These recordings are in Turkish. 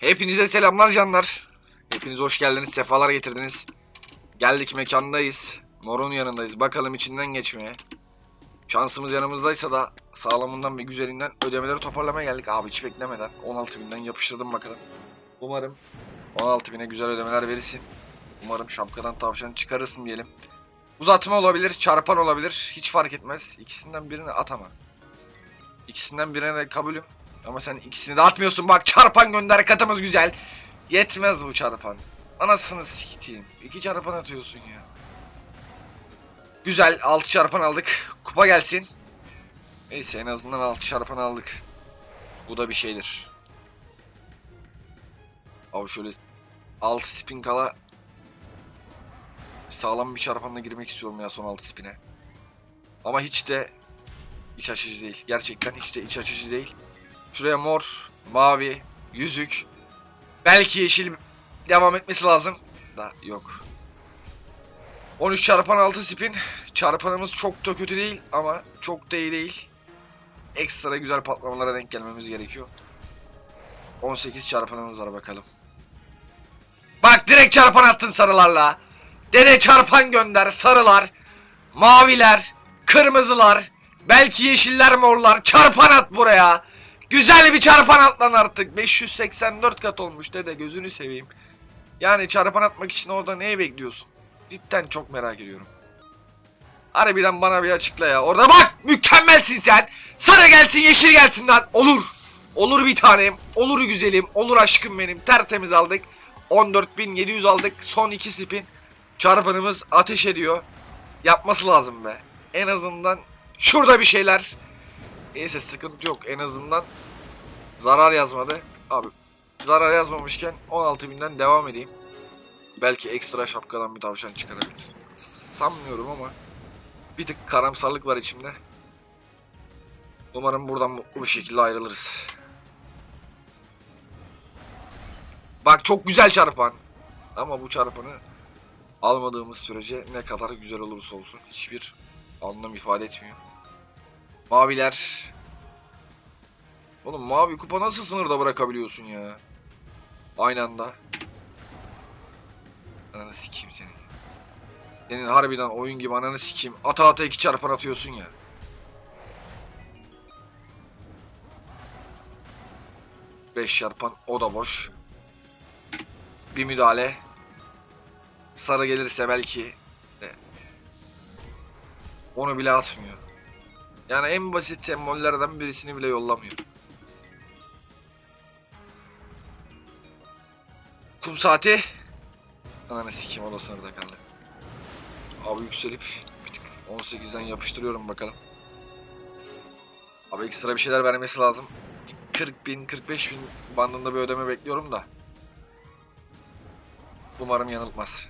Hepinize selamlar canlar. Hepiniz hoş geldiniz, sefalar getirdiniz. Geldik mekandayız. Mor'un yanındayız. Bakalım içinden geçmeye. Şansımız yanımızdaysa da sağlamından ve güzelinden ödemeleri toparlamaya geldik. Abi hiç beklemeden 16.000'den yapıştırdım bakalım. Umarım 16.000'e güzel ödemeler verirsin. Umarım şapkadan tavşan çıkarırsın diyelim. Uzatma olabilir, çarpan olabilir. Hiç fark etmez. İkisinden birini at ama. İkisinden birine de kabulüm. Ama sen ikisini de atmıyorsun bak çarpan gönder katımız güzel. Yetmez bu çarpan. Anasını sikeyim. İki çarpan atıyorsun ya. Güzel 6 çarpan aldık. Kupa gelsin. Neyse en azından 6 çarpan aldık. Bu da bir şeydir. Abi şöyle 6 spin kala sağlam bir çarpanla girmek istiyorum ya son 6 spine. Ama hiç de iç açıcı değil. Gerçekten hiç de iç açıcı değil. Şuraya mor, mavi, yüzük. Belki yeşil devam etmesi lazım. Da yok. 13 çarpan 6 spin. Çarpanımız çok da kötü değil ama çok da iyi değil. Ekstra güzel patlamalara denk gelmemiz gerekiyor. 18 çarpanımız var bakalım. Bak direkt çarpan attın sarılarla. Dede çarpan gönder sarılar, maviler, kırmızılar, belki yeşiller morlar çarpan at buraya. Güzel bir çarpan at lan artık. 584 kat olmuş dede gözünü seveyim. Yani çarpan atmak için orada neyi bekliyorsun? Cidden çok merak ediyorum. Harbiden bana bir açıkla ya. Orada bak mükemmelsin sen. Sarı gelsin yeşil gelsin lan. Olur. Olur bir tanem. Olur güzelim. Olur aşkım benim. Tertemiz aldık. 14.700 aldık. Son 2 spin. Çarpanımız ateş ediyor. Yapması lazım be. En azından şurada bir şeyler. Neyse sıkıntı yok. En azından zarar yazmadı. Abi zarar yazmamışken 16.000'den devam edeyim. Belki ekstra şapkadan bir tavşan çıkarabilir. Sanmıyorum ama bir tık karamsarlık var içimde. Umarım buradan mutlu bir şekilde ayrılırız. Bak çok güzel çarpan. Ama bu çarpanı almadığımız sürece ne kadar güzel olursa olsun hiçbir anlam ifade etmiyor. Maviler. Oğlum mavi kupa nasıl sınırda bırakabiliyorsun ya? Aynı anda. Ananı sikeyim seni. Senin harbiden oyun gibi ananı sikeyim. Ata ata iki çarpan atıyorsun ya. Beş çarpan o da boş. Bir müdahale. Sarı gelirse belki. Onu bile atmıyor. Yani en basit sembollerden birisini bile yollamıyor. Kum saati. Ananı sikeyim o da sınırda kaldı. Abi yükselip bir tık 18'den yapıştırıyorum bakalım. Abi ekstra bir şeyler vermesi lazım. 40 bin 45 bin bandında bir ödeme bekliyorum da. Umarım yanıltmaz.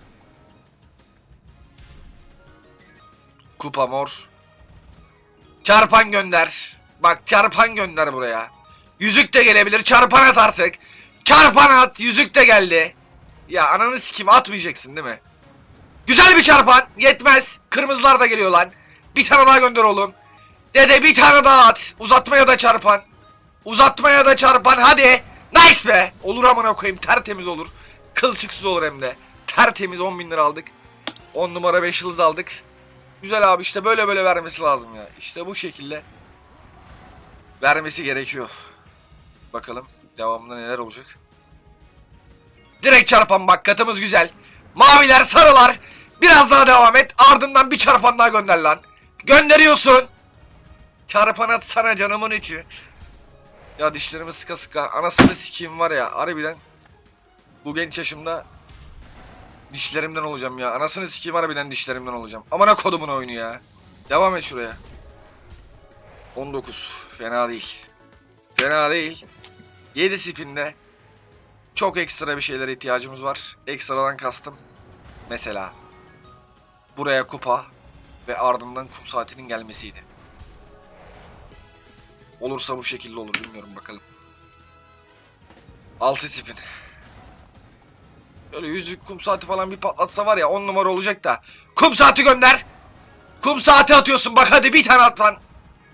Kupa mor. Çarpan gönder. Bak çarpan gönder buraya. Yüzük de gelebilir. Çarpan at artık. Çarpan at. Yüzük de geldi. Ya ananı sikim atmayacaksın değil mi? Güzel bir çarpan. Yetmez. Kırmızılar da geliyor lan. Bir tane daha gönder oğlum. Dede bir tane daha at. Uzatmaya da çarpan. Uzatmaya da çarpan hadi. Nice be. Olur amına koyayım tertemiz olur. Kılçıksız olur hem de. Tertemiz 10 bin lira aldık. 10 numara 5 yıldız aldık. Güzel abi işte böyle böyle vermesi lazım ya. İşte bu şekilde vermesi gerekiyor. Bakalım devamında neler olacak. Direkt çarpan bak katımız güzel. Maviler sarılar. Biraz daha devam et. Ardından bir çarpan daha gönder lan. Gönderiyorsun. Çarpan at sana canımın içi. Ya dişlerimi sıka sıka. Anasını sikeyim var ya. Harbiden. Bu genç yaşımda dişlerimden olacağım ya. Anasını sikeyim harbiden dişlerimden olacağım. Amına kodumun oyunu ya. Devam et şuraya. 19. Fena değil. Fena değil. 7 spinde çok ekstra bir şeylere ihtiyacımız var. Ekstradan kastım. Mesela buraya kupa ve ardından kum saatinin gelmesiydi. Olursa bu şekilde olur bilmiyorum bakalım. 6 spin. Böyle yüzük kum saati falan bir patlatsa var ya 10 numara olacak da. Kum saati gönder. Kum saati atıyorsun bak hadi bir tane at lan.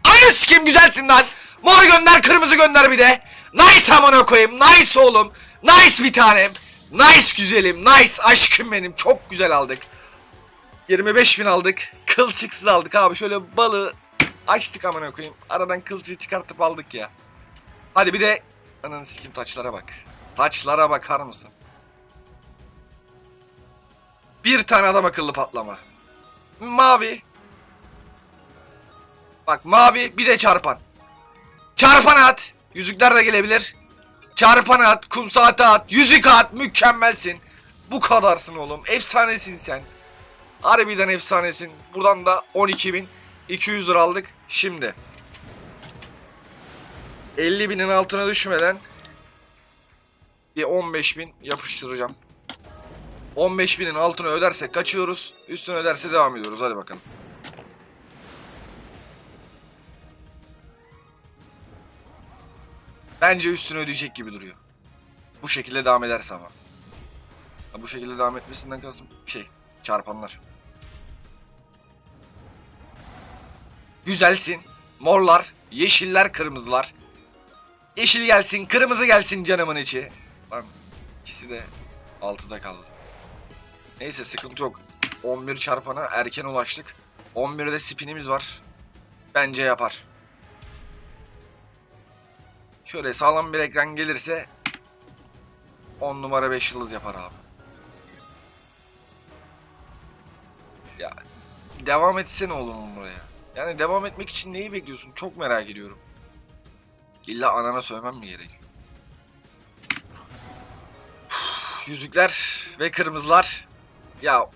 Anı sikim güzelsin lan. Mor gönder kırmızı gönder bir de. Nice amına koyayım. Nice oğlum. Nice bir tanem. Nice güzelim. Nice aşkım benim. Çok güzel aldık. 25 bin aldık. Kılçıksız aldık abi. Şöyle balığı açtık amına koyayım. Aradan kılçığı çıkartıp aldık ya. Hadi bir de ananı sikeyim taçlara bak. Taçlara bakar mısın? Bir tane adam akıllı patlama. Mavi. Bak mavi bir de çarpan. Çarpan at. Yüzükler de gelebilir. Çarpan at, kum saati at, yüzük at. Mükemmelsin. Bu kadarsın oğlum. Efsanesin sen. Harbiden efsanesin. Buradan da 12.200 lira aldık. Şimdi. 50 binin altına düşmeden bir 15 bin yapıştıracağım. 15 binin altına ödersek kaçıyoruz. Üstüne öderse devam ediyoruz. Hadi bakalım. Bence üstüne ödeyecek gibi duruyor. Bu şekilde devam ederse ama. Ha, bu şekilde devam etmesinden kastım şey çarpanlar. Güzelsin. Morlar, yeşiller, kırmızılar. Yeşil gelsin, kırmızı gelsin canımın içi. Lan ikisi de 6'da kaldı. Neyse sıkıntı yok. 11 çarpana erken ulaştık. 11'de spinimiz var. Bence yapar. Şöyle sağlam bir ekran gelirse 10 numara 5 yıldız yapar abi. Ya devam etsene oğlum buraya. Yani devam etmek için neyi bekliyorsun? Çok merak ediyorum. İlla anana söylemem mi? Üf, Yüzükler ve kırmızılar. Ya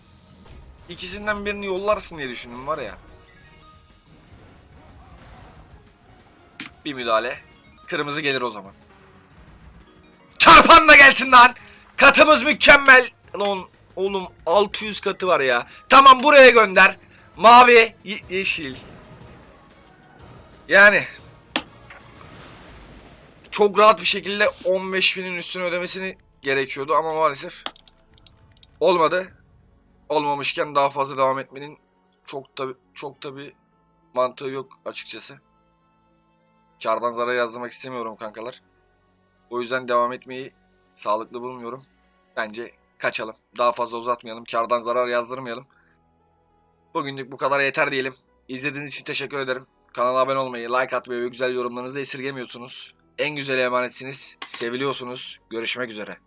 ikisinden birini yollarsın diye düşündüm var ya. Bir müdahale. Kırmızı gelir o zaman. Çarpan da gelsin lan. Katımız mükemmel. Lan oğlum 600 katı var ya. Tamam buraya gönder. Mavi, ye- yeşil. Yani çok rahat bir şekilde 15 binin üstüne ödemesini gerekiyordu ama maalesef olmadı. Olmamışken daha fazla devam etmenin çok da çok da bir mantığı yok açıkçası. Kardan zarar yazdırmak istemiyorum kankalar. O yüzden devam etmeyi sağlıklı bulmuyorum. Bence kaçalım. Daha fazla uzatmayalım. Kardan zarar yazdırmayalım. Bugünlük bu kadar yeter diyelim. İzlediğiniz için teşekkür ederim. Kanala abone olmayı, like atmayı ve güzel yorumlarınızı esirgemiyorsunuz. En güzel emanetsiniz. Seviliyorsunuz. Görüşmek üzere.